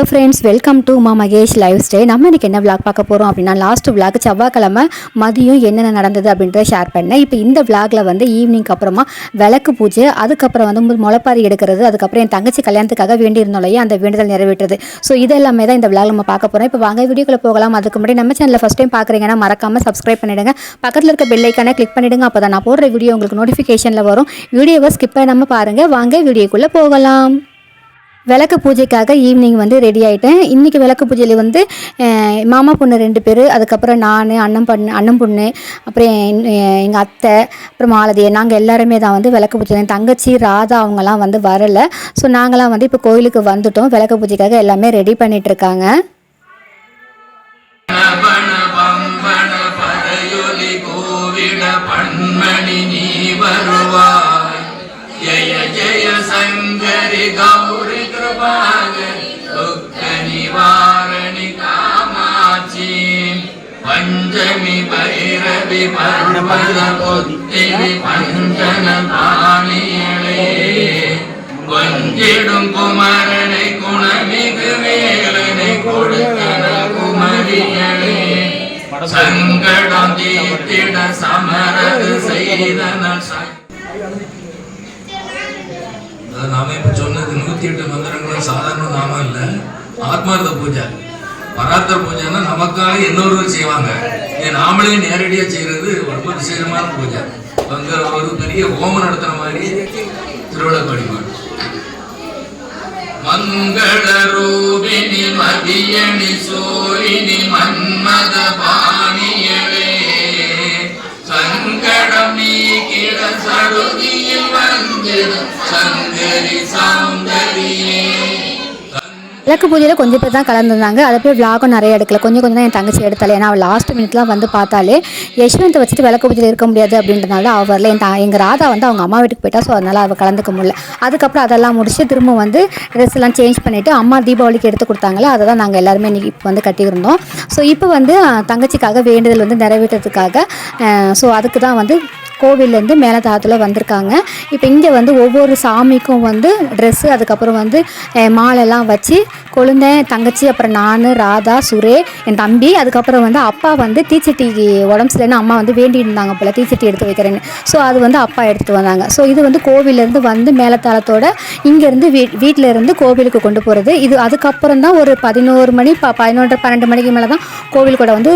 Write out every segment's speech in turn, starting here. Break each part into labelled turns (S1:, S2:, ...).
S1: Hello friends welcome to மா Mahesh lifestyle நம்ம இன்றைக்கி என்ன விளாக் பார்க்க போகிறோம் அப்படின்னா லாஸ்ட் விளாக் செவ்வாய்க்கிழமை மதியம் என்னென்ன நடந்தது அப்படின்றத ஷேர் பண்ணேன். இப்போ இந்த விளாகில் வந்து ஈவினிங்க்கு அப்புறமா விளக்கு பூஜை அதுக்கப்புறம் வந்து முளைப்பாரி எடுக்கிறது அதுக்கப்புறம் என் தங்கச்சி கல்யாணத்துக்காக வேண்டியிருந்தோம் இல்லையா அந்த வேண்டுதல் நிறைவேற்றுறது ஸோ இதெல்லாமே தான் இந்த விளாக் நம்ம பார்க்க போகிறோம் இப்போ வாங்க வீடியோக்குள்ள போகலாம். அதுக்கு முன்னாடி நம்ம சேனலில் ஃபஸ்ட் டைம் பார்க்குறீங்கன்னா மறக்காமல் சப்ஸ்கிரைப் பண்ணிடுங்க. பக்கத்தில் இருக்க பெல்லைக்கான கிளிக் பண்ணிடுங்க. அப்போ தான் நான் போடுற வீடியோ உங்களுக்கு நோட்டிஃபிகேஷனில் வரும். வீடியோவை ஸ்கிப் பண்ணாமல் பாருங்கள் வாங்க வீடியோக்குள்ளே போகலாம். விளக்கு பூஜைக்காக ஈவினிங் வந்து ரெடி ஆகிட்டேன் இன்றைக்கி விளக்கு பூஜையில் வந்து மாமா பொண்ணு ரெண்டு பேர் அதுக்கப்புறம் நான் அண்ணன் பண்ணு அண்ணன் பொண்ணு அப்புறம் எங்கள் அத்தை அப்புறம் மாலதி நாங்கள் எல்லாருமே தான் வந்து விளக்கு பூஜை என் தங்கச்சி ராதா அவங்கெல்லாம் வந்து வரலை. ஸோ நாங்களாம் வந்து இப்போ கோயிலுக்கு வந்துட்டோம். விளக்கு பூஜைக்காக எல்லாமே ரெடி
S2: பண்ணிகிட்ருக்காங்க பண்மணி நீ வருவாய். ஜய ஜய சங்கரி கிருபாகரி துக்க நிவாரணி காமாட்சி பஞ்சமி பைரவி பர்வத புத்திரி பஞ்சன பாணியளே கொஞ்சிடும் குமரனை குணமிகு வேலனை கொடுத்தன குமரியளே சங்கடம் தீர்த்திட சமரது செய்தன அதாவது நாம இப்போ சொன்னது நூற்றி எட்டு மந்திரங்களும் சாதாரண நாமம் இல்லை. ஆத்மார்த்த பூஜை. பராத்தர பூஜைன்னா நமக்காக இன்னொருவர் செய்வாங்க. இதை நாமளே நேரடியாக செய்கிறது ரொம்ப விசேஷமான பூஜை. அங்கே ஒரு பெரிய ஹோமம் நடத்துகிற மாதிரி திருவிழா வழிபாடு மங்கள ரூபிணி மதியணி சோழினி மன்மத பாணியவே. சங்கடம் நீக்கிட சடுதியில் வந்திடும்.
S1: விளக்கு பூஜையில் கொஞ்சம் பேர் தான் கலந்துருந்தாங்க. அதை போய் விளாகும் நிறைய எடுக்கல. கொஞ்சம் கொஞ்சம் தான் என் தங்கச்சி எடுத்தாலே. ஏன்னா அவள் லாஸ்ட் மினிட்லாம் வந்து பார்த்தாலே யஷ்வந்தை வச்சுட்டு விளக்கு பூஜையில் இருக்க முடியாது அப்படின்றனால அவள் வரல என் தா- எங்கள் ராதா வந்து அவங்க அம்மா வீட்டுக்கு போயிட்டா. ஸோ அதனால் அவள் கலந்துக்க முடியல. அதுக்கப்புறம் அதெல்லாம் முடிச்சு திரும்ப வந்து ட்ரெஸ் எல்லாம் சேஞ்ச் பண்ணிவிட்டு அம்மா தீபாவளிக்கு எடுத்து கொடுத்தாங்களே அதை தான் நாங்கள் எல்லாருமே இன்றைக்கி இப்போ வந்து கட்டியிருந்தோம். ஸோ இப்போ வந்து தங்கச்சிக்காக வேண்டுதல் வந்து நிறைவேற்றதுக்காக ஸோ அதுக்கு தான் வந்து கோவில்லேருந்து மேலதாளத்தில் வந்திருக்காங்க. இப்போ இங்கே வந்து ஒவ்வொரு சாமிக்கும் வந்து ட்ரெஸ்ஸு அதுக்கப்புறம் வந்து மாலைலாம் வச்சு கொழுந்தேன் தங்கச்சி அப்புறம் நான் ராதா சுரே என் தம்பி அதுக்கப்புறம் வந்து அப்பா வந்து தீச்சட்டி உடம்பு சரியில்லைன்னு அம்மா வந்து வேண்டிட்டு இருந்தாங்க போல் தீச்சட்டி எடுத்து வைக்கிறேன்னு. ஸோ அது வந்து அப்பா எடுத்துகிட்டு வந்தாங்க. ஸோ இது வந்து கோவிலேருந்து வந்து மேலத்தாளத்தோட இங்கேருந்து வீ வீட்டில் இருந்து கோவிலுக்கு கொண்டு போகிறது இது அதுக்கப்புறம் தான் ஒரு பதினோரு மணி ப பதினொன்று பன்னெண்டு மணிக்கு மேலே தான் கோவில் கூட வந்து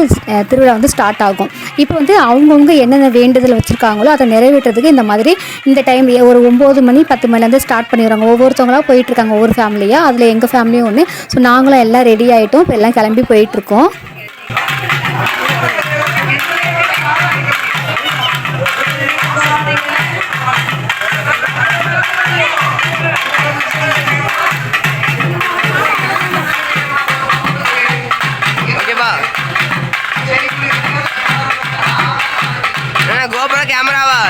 S1: திருவிழா வந்து ஸ்டார்ட் ஆகும். இப்போ வந்து அவங்கவுங்க என்னென்ன வேண்டுதல் வச்சுருக்காங்க வச்சுருக்காங்களோ அதை நிறைவேற்றுறதுக்கு இந்த மாதிரி இந்த டைம் ஒரு ஒம்பது மணி பத்து மணிலேருந்து ஸ்டார்ட் பண்ணிடுறாங்க. ஒவ்வொருத்தவங்களா போயிட்டுருக்காங்க ஒவ்வொரு ஃபேமிலியாக அதில் எங்கள் ஃபேமிலியும் ஒன்று ஸோ நாங்களும் எல்லாம் ரெடி ஆகிட்டோம் இப்போ எல்லாம் கிளம்பி போயிட்டுருக்கோம்.
S3: என்ன கோபுர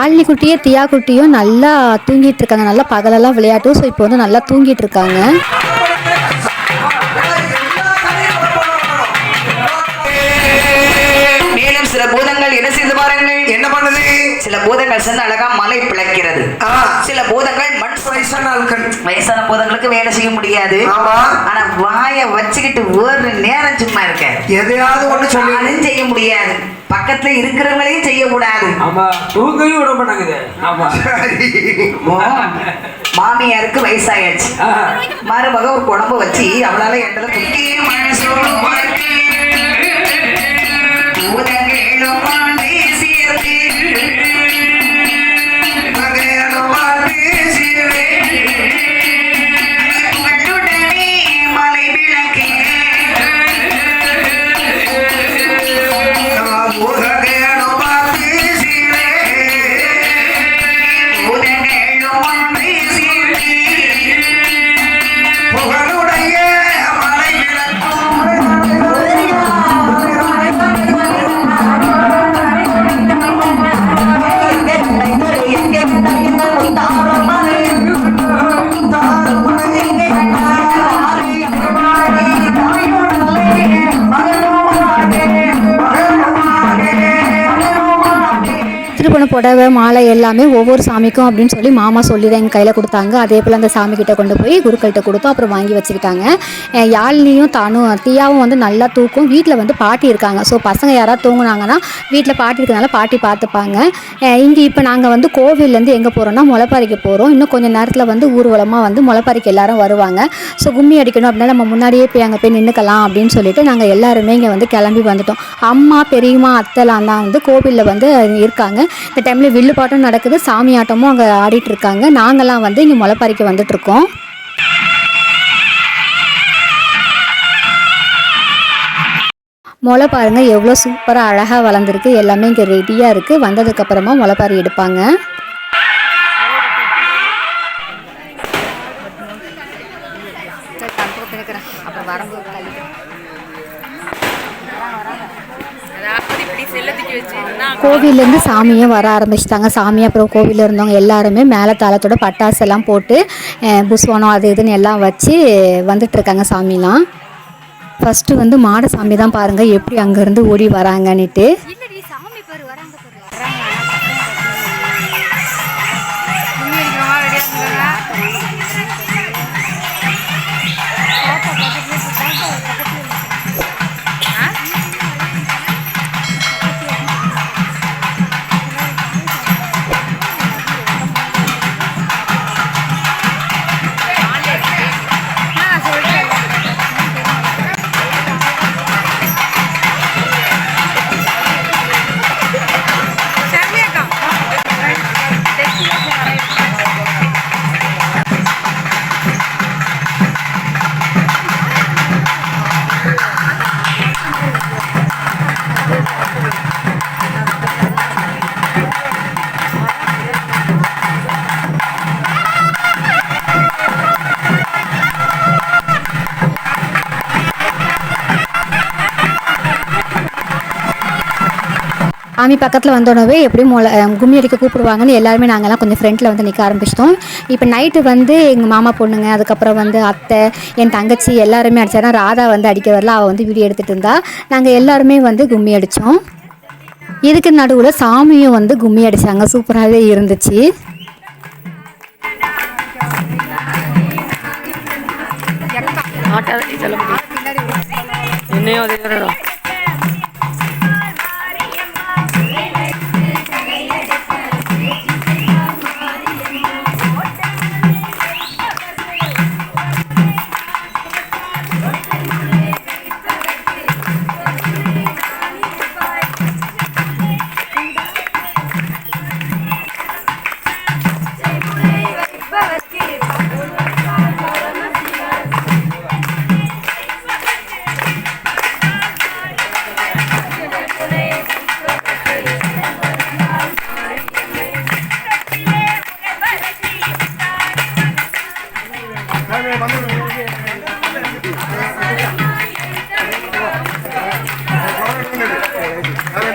S1: ஷாலினி குட்டியும் தியா குட்டியும் நல்லா தூங்கிட்டு இருக்காங்க. நல்லா பகலெல்லாம் விளையாட்டும் ஸோ இப்போ வந்து நல்லா தூங்கிட்டு இருக்காங்க.
S4: சில பூதங்கள் சேர்ந்து அழகா மலை பிளக்கிறது.
S5: ஆ.
S4: சில பூதங்கள் மண்
S5: வயசான ஆட்கள்
S4: வயசான பூதங்களுக்கு வேலை செய்ய முடியாது.
S5: ஆமா.
S4: ஆனா வாயை வச்சுக்கிட்டு ஒரு நேரம் சும்மா இருக்க.
S5: எதையாவது ஒண்ணு சொல்லி
S4: செய்ய முடியாது. பக்கத்துல இருக்கிறவங்களையும் செய்ய கூடாது
S6: ஆமா தூங்கவும் விட ஆமா.
S4: ஓ, மாமியாருக்கு வயசாயாச்சு. மருமக ஒரு குழம்பு வச்சு அவளால எண்டல குட்டி
S1: புடவை மாலை எல்லாமே ஒவ்வொரு சாமிக்கும் அப்படின்னு சொல்லி மாமா சொல்லி தான் எங்கள் கையில் கொடுத்தாங்க. அதே போல் அந்த சாமிக்கிட்ட கொண்டு போய் குருக்கள்கிட்ட கொடுத்தோம். அப்புறம் வாங்கி வச்சுக்கிட்டாங்க. அஹ் தானும் தீயாவும் வந்து நல்லா தூக்கும். வீட்டில் வந்து பாட்டி இருக்காங்க. ஸோ பசங்க யாராவது தூங்குனாங்கன்னா வீட்டில் பாட்டி இருக்கிறனால பாட்டி பார்த்துப்பாங்க இங்கே இப்போ நாங்கள் வந்து கோவில்லேருந்து எங்கே போகிறோம்னா முளைப்பாரிக்கு போகிறோம் இன்னும் கொஞ்சம் நேரத்தில் வந்து ஊர்வலமாக வந்து முளைப்பாரிக்கு எல்லாரும் வருவாங்க. ஸோ கும்மி அடிக்கணும் அப்படின்னா நம்ம முன்னாடியே போய் அங்கே போய் நின்றுக்கலாம் அப்படின்னு சொல்லிட்டு நாங்கள் எல்லாருமே இங்கே வந்து கிளம்பி வந்துட்டோம். அம்மா பெரியம்மா அத்தைலாம் தான் வந்து கோவிலில் வந்து இருக்காங்க. இந்த டைமில் வில்லு பாட்டம் நடக்குது சாமி ஆட்டமும் அங்கே ஆடிட்டு இருக்காங்க நாங்கள்லாம் வந்து இங்கே முளைப்பறிக்க வந்துட்டுருக்கோம். முளை பாருங்கள் எவ்வளோ சூப்பராக அழகாக வளர்ந்துருக்கு. எல்லாமே இங்கே ரெடியாக இருக்குது வந்ததுக்கப்புறமா முளைப்பாரி எடுப்பாங்க. கோவிலேருந்து சாமியே வர ஆரம்பிச்சிட்டாங்க. சாமி அப்புறம் கோவிலில் இருந்தவங்க எல்லாருமே மேலே தாளத்தோட பட்டாசு எல்லாம் போட்டு அஹ், புஸ்வானம் அது இதுன்னு எல்லாம் வச்சு வந்துட்டுருக்காங்க சாமிலாம். ஃபஸ்ட்டு வந்து மாடசாமி தான் பாருங்கள் எப்படி அங்கேருந்து ஓடி வராங்கன்னுட்டு. சாமி பக்கத்தில் வந்தோடவே எப்படியும் மொள கும்மி அடிக்க கூப்பிடுவாங்கன்னு எல்லாருமே நாங்கள்லாம் கொஞ்சம் ஃப்ரெண்டில் வந்து நிற்க ஆரம்பிச்சிட்டோம். இப்போ நைட்டு வந்து எங்கள் மாமா பொண்ணுங்க அதுக்கப்புறம் வந்து அத்தை என் தங்கச்சி எல்லாருமே அடிச்சாரா ராதா வந்து அடிக்க வரல அவள் வந்து வீடியோ எடுத்துகிட்டு இருந்தா. நாங்கள் எல்லாருமே வந்து கும்மி அடித்தோம் இதுக்கு நடுவில் சாமியும் வந்து கும்மி அடித்தாங்க சூப்பராகவே இருந்துச்சு.
S6: என்னையும் அதே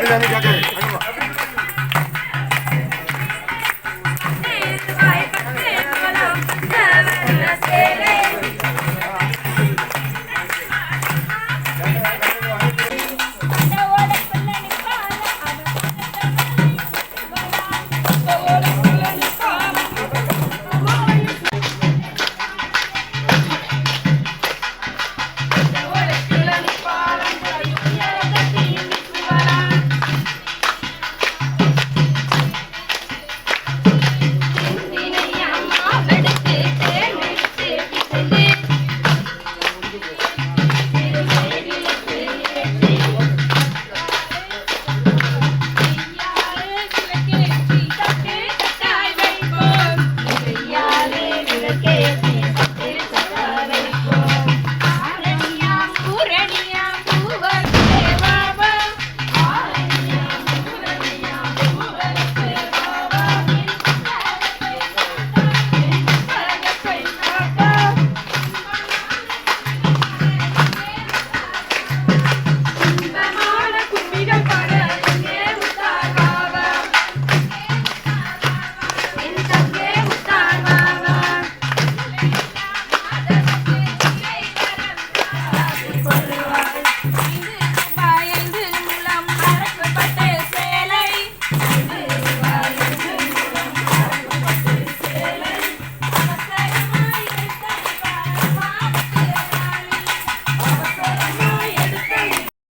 S6: கேட்குது கேட்குது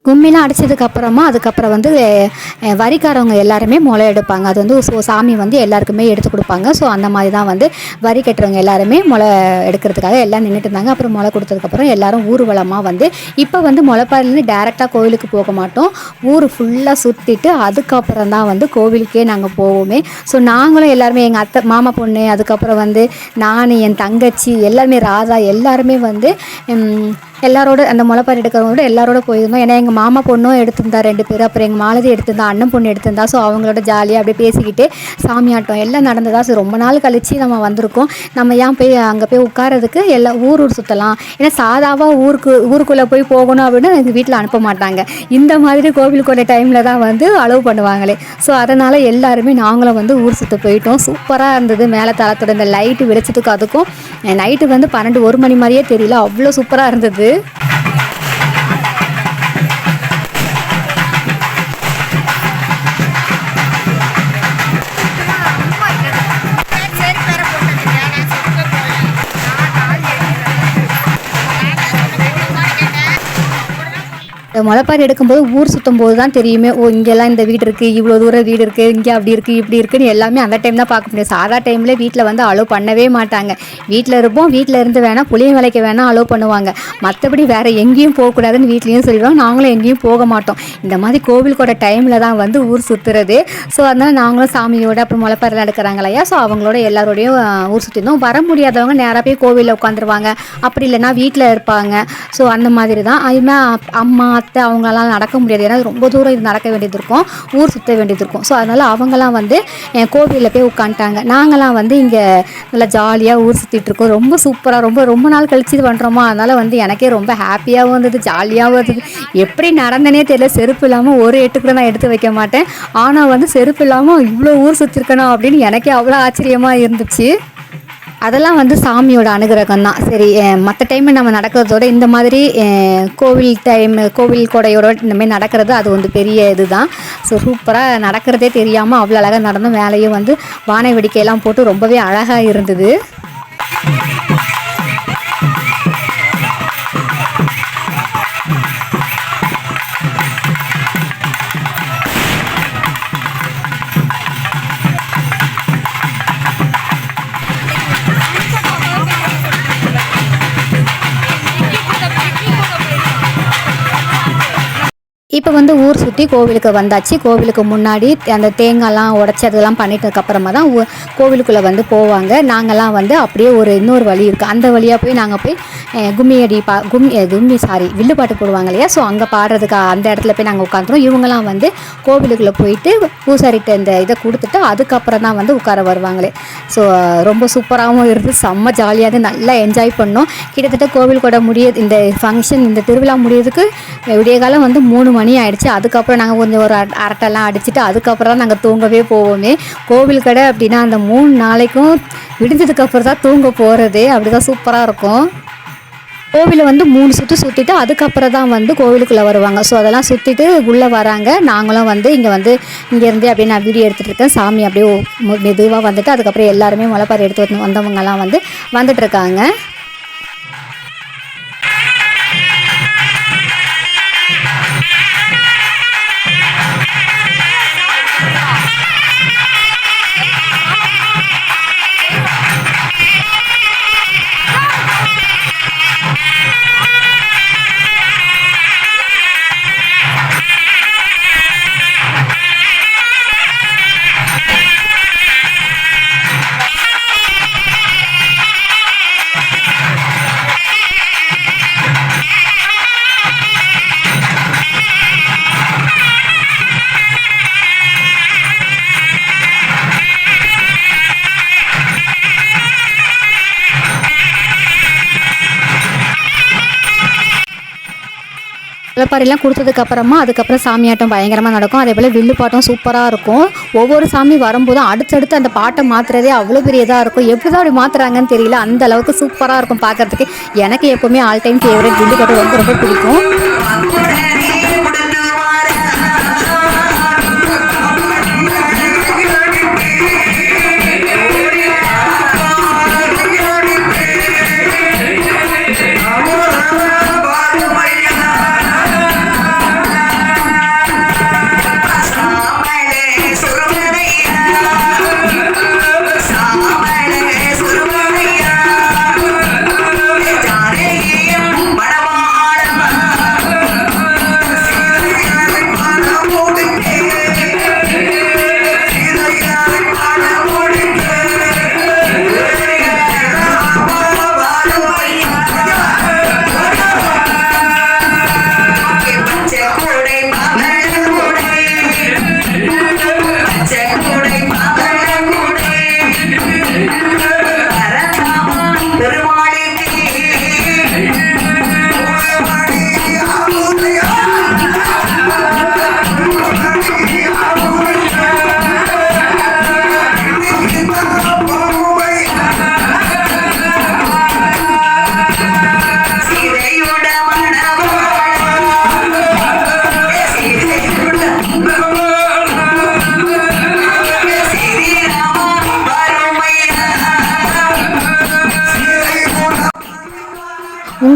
S1: கும்மிலாம் அடிச்சதுக்கு அப்புறமா அதுக்கப்புறம் வந்து வரிக்காரவங்க எல்லாருமே முளை எடுப்பாங்க. அது வந்து ஸோ சாமி வந்து எல்லாருக்குமே எடுத்து கொடுப்பாங்க. ஸோ அந்த மாதிரி தான் வந்து வரி கட்டுறவங்க எல்லாருமே முளை எடுக்கிறதுக்காக எல்லாம் நின்றுட்டு இருந்தாங்க. அப்புறம் முளை கொடுத்ததுக்கப்புறம் எல்லாரும் ஊர்வலமாக வந்து இப்போ வந்து முளைப்பாரிலேருந்து டேரெக்டாக கோவிலுக்கு போக மாட்டோம். ஊர் ஃபுல்லாக சுற்றிட்டு அதுக்கப்புறம் தான் வந்து கோவிலுக்கே நாங்கள் போவோமே. ஸோ நாங்களும் எல்லாருமே எங்கள் அத்தை மாமா பொண்ணு அதுக்கப்புறம் வந்து நான் என் தங்கச்சி எல்லாருமே ராதா எல்லாருமே வந்து எல்லாரோட அந்த முளைப்பாரி எடுக்கிறவங்களோட எல்லாரோட போயிருந்தோம். ஏன்னா எங்கள் மாமா பொண்ணும் எடுத்திருந்தா ரெண்டு பேர் அப்புறம் எங்கள் மாலதி எடுத்திருந்தா அண்ணன் பொண்ணு எடுத்திருந்தா ஸோ அவங்களோட ஜாலியாக அப்படியே பேசிக்கிட்டு சாமி ஆட்டம் எல்லாம் நடந்ததா ஸோ ரொம்ப நாள் கழித்து நம்ம வந்திருக்கோம். நம்ம ஏன் போய் அங்கே போய் உட்காரதுக்கு எல்லா ஊர் ஊர் சுற்றலாம் ஏன்னா சாதாவாக ஊருக்கு ஊருக்குள்ளே போய் போகணும் அப்படின்னு எங்கள் வீட்டில் அனுப்ப மாட்டாங்க. இந்த மாதிரி கோவிலுக்குள்ள டைமில் தான் வந்து அலோவ் பண்ணுவாங்களே. ஸோ அதனால் எல்லாருமே நாங்களும் வந்து ஊர் சுற்ற போயிட்டோம். சூப்பராக இருந்தது. மேலே தளத்தோட இந்த லைட்டு வெளிச்சத்துக்கு அதுக்கும் நைட்டு வந்து பன்னெண்டு ஒரு மணி மாதிரியே தெரியல. அவ்வளோ சூப்பராக இருந்தது. இந்த முளைப்பாரி எடுக்கும்போது ஊர் சுற்றும் போது தான் தெரியுமே ஓ இங்கெல்லாம் இந்த வீடு இருக்குது இவ்வளோ தூரம் வீடு இருக்குது இங்கே அப்படி இருக்குது இப்படி இருக்குன்னு எல்லாமே அந்த டைம் தான் பார்க்க முடியும். சாதா டைமில் வீட்டில் வந்து அலோவ் பண்ணவே மாட்டாங்க. வீட்டில் இருப்போம் வீட்டில் இருந்து வேணால் புளிய வேலைக்கு வேணால் அலோவ் பண்ணுவாங்க. மற்றபடி வேறு எங்கேயும் போகக்கூடாதுன்னு வீட்லேயும் சொல்லிடுவாங்க நாங்களும் எங்கேயும் போக மாட்டோம். இந்த மாதிரி கோவிலுக்கோட டைமில் தான் வந்து ஊர் சுற்றுறது ஸோ அதனால் நாங்களும் சாமியோட அப்புறம் முளைப்பாரிலாம் நடக்கிறாங்க இல்லையா? ஸோ அவங்களோட எல்லாரோடையும் ஊர் சுற்றிருந்தோம் வர முடியாதவங்க நேராக போய் கோவிலில் உட்காந்துருவாங்க. அப்படி இல்லைன்னா வீட்டில் இருப்பாங்க. ஸோ அந்த மாதிரி தான் அதுமே அம்மா அத்தை அவங்களாம் நடக்க முடியாது. ஏன்னா ரொம்ப தூரம் இது நடக்க வேண்டியது இருக்கும். ஊர் சுற்ற வேண்டியது இருக்கும். ஸோ அதனால் அவங்களாம் வந்து என் கோவிலில் போய் உட்காந்துட்டாங்க. நாங்களாம் வந்து இங்கே நல்லா ஜாலியாக ஊர் சுற்றிட்டு இருக்கோம். ரொம்ப சூப்பராக ரொம்ப ரொம்ப நாள் கழிச்சு இது பண்ணுறோமா அதனால் வந்து எனக்கே ரொம்ப ஹாப்பியாகவும் இருந்தது ஜாலியாகவும் இருந்தது. எப்படி நடந்தனே தெரியல. செருப்பு இல்லாமல் ஒரு எட்டு கூட நான் எடுத்து வைக்க மாட்டேன். ஆனால் வந்து செருப்பு இல்லாமல் இவ்வளோ ஊர் சுற்றிருக்கணும் அப்படின்னு எனக்கே அவ்வளோ ஆச்சரியமாக இருந்துச்சு. அதெல்லாம் வந்து சாமியோட அனுகிரகம் தான் சரி மற்ற டைமில் நம்ம நடக்கிறதோட இந்த மாதிரி கோவில் டைம் கோவில் கொடையோட இந்த மாதிரி நடக்கிறது அது வந்து பெரிய இதுதான். ஸோ சூப்பராக நடக்கிறதே தெரியாமல் அவ்வளோ அழகாக நடந்தும் வேலையும் வந்து வானை வெடிக்கையெல்லாம் போட்டு ரொம்பவே அழகாக இருந்தது. இப்போ வந்து ஊர் சுற்றி கோவிலுக்கு வந்தாச்சு. கோவிலுக்கு முன்னாடி அந்த தேங்காய்லாம் உடச்சி அதெல்லாம் பண்ணிட்டதுக்கப்புறமா தான் கோவிலுக்குள்ளே வந்து போவாங்க. நாங்கள்லாம் வந்து அப்படியே ஒரு இன்னொரு வழி இருக்குது அந்த வழியாக போய் நாங்கள் போய் கும்மியடி கும்மி அடி பா கும்மி கும்மி சாரி வில்லுப்பாட்டு போடுவாங்க இல்லையா? ஸோ அங்கே பாடுறதுக்கு அந்த இடத்துல போய் நாங்கள் உட்காந்துரும் இவங்கெல்லாம் வந்து கோவிலுக்குள்ளே போயிட்டு பூசாரிட்ட இந்த இதை கொடுத்துட்டு அதுக்கப்புறம் தான் வந்து உட்கார வருவாங்களே. ஸோ ரொம்ப சூப்பராகவும் இருந்து செம்ம ஜாலியாக இருந்து நல்லா என்ஜாய் பண்ணோம். கிட்டத்தட்ட கோவில் கூட முடிய இந்த ஃபங்க்ஷன் இந்த திருவிழா முடியறதுக்கு விடிய காலம் வந்து மூணு மணி ஆயிடுச்சு அதுக்கப்புறம் நாங்கள் கொஞ்சம் ஒரு அரட்டெல்லாம் அடிச்சுட்டு அதுக்கப்புறம் தான் நாங்கள் தூங்கவே போவோமே. கோவில் கடை அப்படின்னா அந்த மூணு நாளைக்கும் விடிஞ்சதுக்கப்புறம் தான் தூங்க போகிறது அப்படி தான் சூப்பராக இருக்கும். கோவிலை வந்து மூணு சுற்று சுற்றிட்டு அதுக்கப்புறம் தான் வந்து கோவிலுக்குள்ளே வருவாங்க. ஸோ அதெல்லாம் சுற்றிட்டு உள்ளே வராங்க. நாங்களும் வந்து இங்கே வந்து இங்கேருந்து அப்படியே நான் வீடியோ எடுத்துகிட்டு இருக்கேன். சாமி அப்படியே மெதுவாக வந்துட்டு அதுக்கப்புறம் எல்லாருமே முளைப்பாரி எடுத்து வந்து வந்தவங்கலாம் வந்து வந்துட்டுருக்காங்க இருக்காங்க கொடுத்ததுக்கப்புறமா கொடுத்ததுக்கு அப்புறமா அதுக்கப்புறம் சாமியாட்டம் பயங்கரமாக நடக்கும். அதே போல் வில்லு பாட்டம் சூப்பராக இருக்கும். ஒவ்வொரு சாமி வரும்போதும் அடுத்தடுத்து அந்த பாட்டை மாற்றுறதே அவ்வளோ பெரிய இதாக இருக்கும். எப்படி தான் அப்படி மாற்றுறாங்கன்னு தெரியல. அந்த அளவுக்கு சூப்பராக இருக்கும் பார்க்கறதுக்கு. எனக்கு எப்போவுமே ஆல் டைம் ஃபேவரட் வில்லு பாட்டு ரொம்ப ரொம்ப பிடிக்கும்.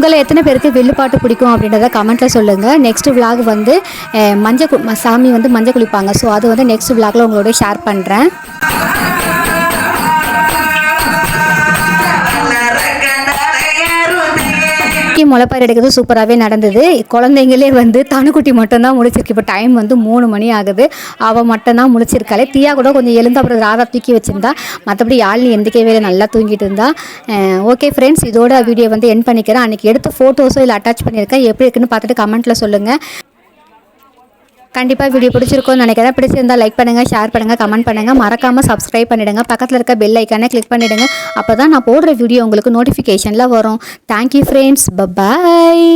S1: உங்களை எத்தனை பேருக்கு வில்லுப்பாட்டு பிடிக்கும் அப்படின்றத கமெண்ட்டில் சொல்லுங்கள் நெக்ஸ்ட் விலாக் வந்து மஞ்சள் சாமி வந்து மஞ்சள் குளிப்பாங்க. ஸோ அது வந்து நெக்ஸ்ட் விலாகில் உங்களோட ஷேர் பண்ணுறேன் முளைப்பாரி எடுக்கிறது சூப்பராகவே நடந்தது. குழந்தைங்களே வந்து தனுக்குட்டி மட்டும்தான் முடிச்சிருக்கு இப்போ டைம் வந்து மூணு மணி ஆகுது. அவள் மட்டும்தான் முடிச்சிருக்காளே தியா கூட கொஞ்சம் எழுந்து அப்புறம் ராதா தூக்கி வச்சிருந்தா. மற்றபடி யாழினி எந்திக்கவே இல்லை, நல்லா தூங்கிட்டு இருந்தா. ஓகே ஃப்ரெண்ட்ஸ் இதோட வீடியோ வந்து என் பண்ணிக்கிறேன். அன்றைக்கி எடுத்த ஃபோட்டோஸோ இல்லை அட்டாச் பண்ணியிருக்கேன். எப்படி இருக்குன்னு பார்த்துட்டு கமெண்ட்டில் சொல்லுங்கள் கண்டிப்பாக வீடியோ பிடிச்சிருக்கோம்னு நினைக்கிறேன். பிடிச்சிருந்தா லைக் பண்ணுங்கள் ஷேர் பண்ணுங்கள் கமெண்ட் பண்ணுங்கள் மறக்காமல் சப்ஸ்கிரைப் பண்ணிவிடுங்க பக்கத்தில் இருக்க பெல் ஐக்கானே கிளிக் பண்ணிவிடுங்க அப்போ தான் நான் போடுற வீடியோ உங்களுக்கு நோட்டிஃபிகேஷனில் வரும். Thank you friends bye bye